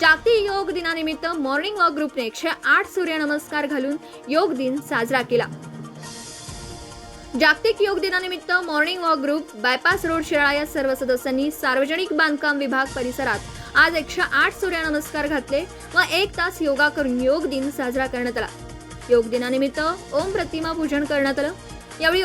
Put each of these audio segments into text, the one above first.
जागतिक योग दिनानिमित्त मॉर्निंग वॉक ग्रुपने एकशे आठ सूर्यनमस्कार घालून योग दिन साजरा केला. जागतिक योग दिनानिमित्त morning walk group bypass road Shirala या सर्व सदस्यांनी सार्वजनिक बांधकाम विभाग परिसरात आज एकशे आठ सूर्यनमस्कार घातले व एक तास योगा करून योग दिन साजरा करण्यात आला. योग दिनानिमित्त ओम प्रतिमा पूजन करण्यात आलं. यावेळी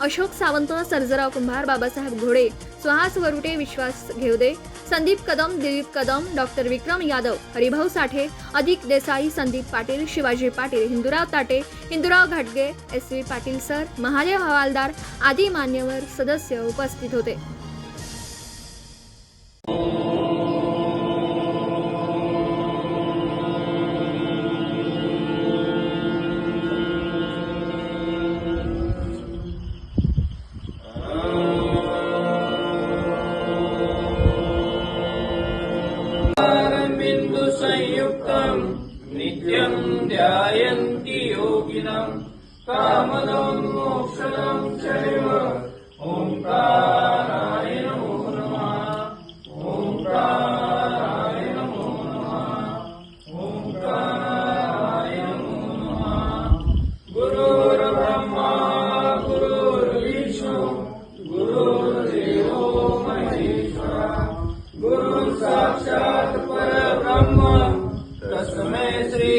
अशोक सावंत सर्जराव कुंभार बाबासाहेब घोडे सुहास वरुटे विश्वास घेवदे संदीप कदम दिलीप कदम डॉक्टर विक्रम यादव हरिभाऊ साठे अधिक देसाई संदीप पाटील शिवाजी पाटील हिंदुराव ताटे हिंदुराव घाटगे S V Patil sir Mahadev Havaldar आदी मान्यवर सदस्य उपस्थित होते. नित्यम् ध्यायन्ति योगिनम् कामदम् मोक्षदम् चैव श्री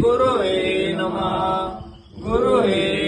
गुरुवे नमः गुरुवे